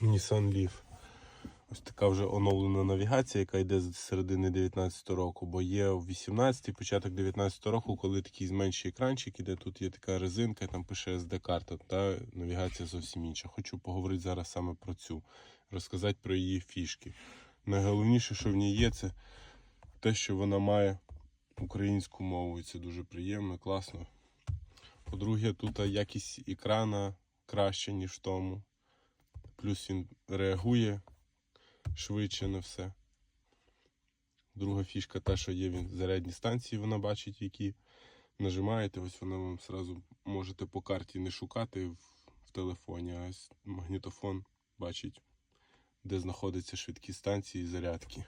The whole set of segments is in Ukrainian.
Nissan Leaf. Ось така вже оновлена навігація, яка йде з середини 19 року, бо є в 18 початок 19 року, коли такий зменший екранчик іде, тут є така резинка, там пише SD-карта, та навігація зовсім інша. Хочу поговорити зараз саме про цю, розказати про її фішки. Найголовніше, що в ній є, це те, що вона має українську мову, і це дуже приємно, класно. По-друге, тут якість екрана краще, ніж в тому. Плюс він реагує швидше на все. Друга фішка та, що є він зарядні станції, вона бачить, які нажимаєте, ось вона вам сразу можете по карті не шукати в, в телефоні, а ось магнітофон бачить, де знаходяться швидкі станції і зарядки.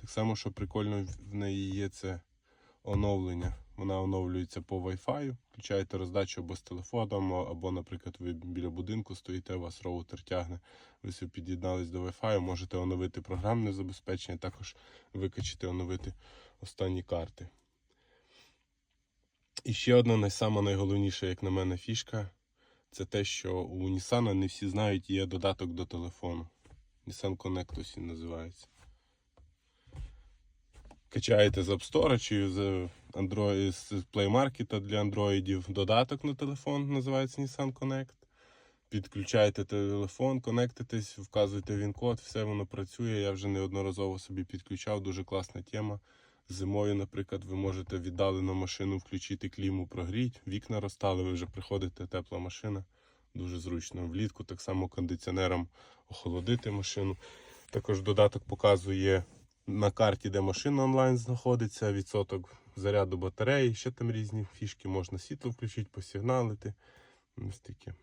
Так само, що прикольно в неї є це оновлення. Вона оновлюється по Wi-Fi, включаєте роздачу або з телефоном, або, наприклад, ви біля будинку стоїте, у вас роутер тягне, ви собі під'єднались до Wi-Fi, можете оновити програмне забезпечення, також викачати, оновити останні карти. І ще одна найсама найголовніша, як на мене, фішка це те, що у Nissan не всі знають, є додаток до телефону. Nissan Connect він називається качаєте з App Store чи з Android, з Play Market для андроїдів додаток на телефон, називається Nissan Connect. Підключаєте телефон, конектитесь, вказуєте він код, все воно працює. Я вже неодноразово собі підключав, дуже класна тема. Зимою, наприклад, ви можете віддалено машину включити кліму, прогріть, вікна розтали, ви вже приходите, тепла машина. Дуже зручно. Влітку так само кондиціонером охолодити машину. Також додаток показує на карті, де машина онлайн знаходиться, відсоток заряду батареї, ще там різні фішки, можна світло включити, посигналити. Ось таке.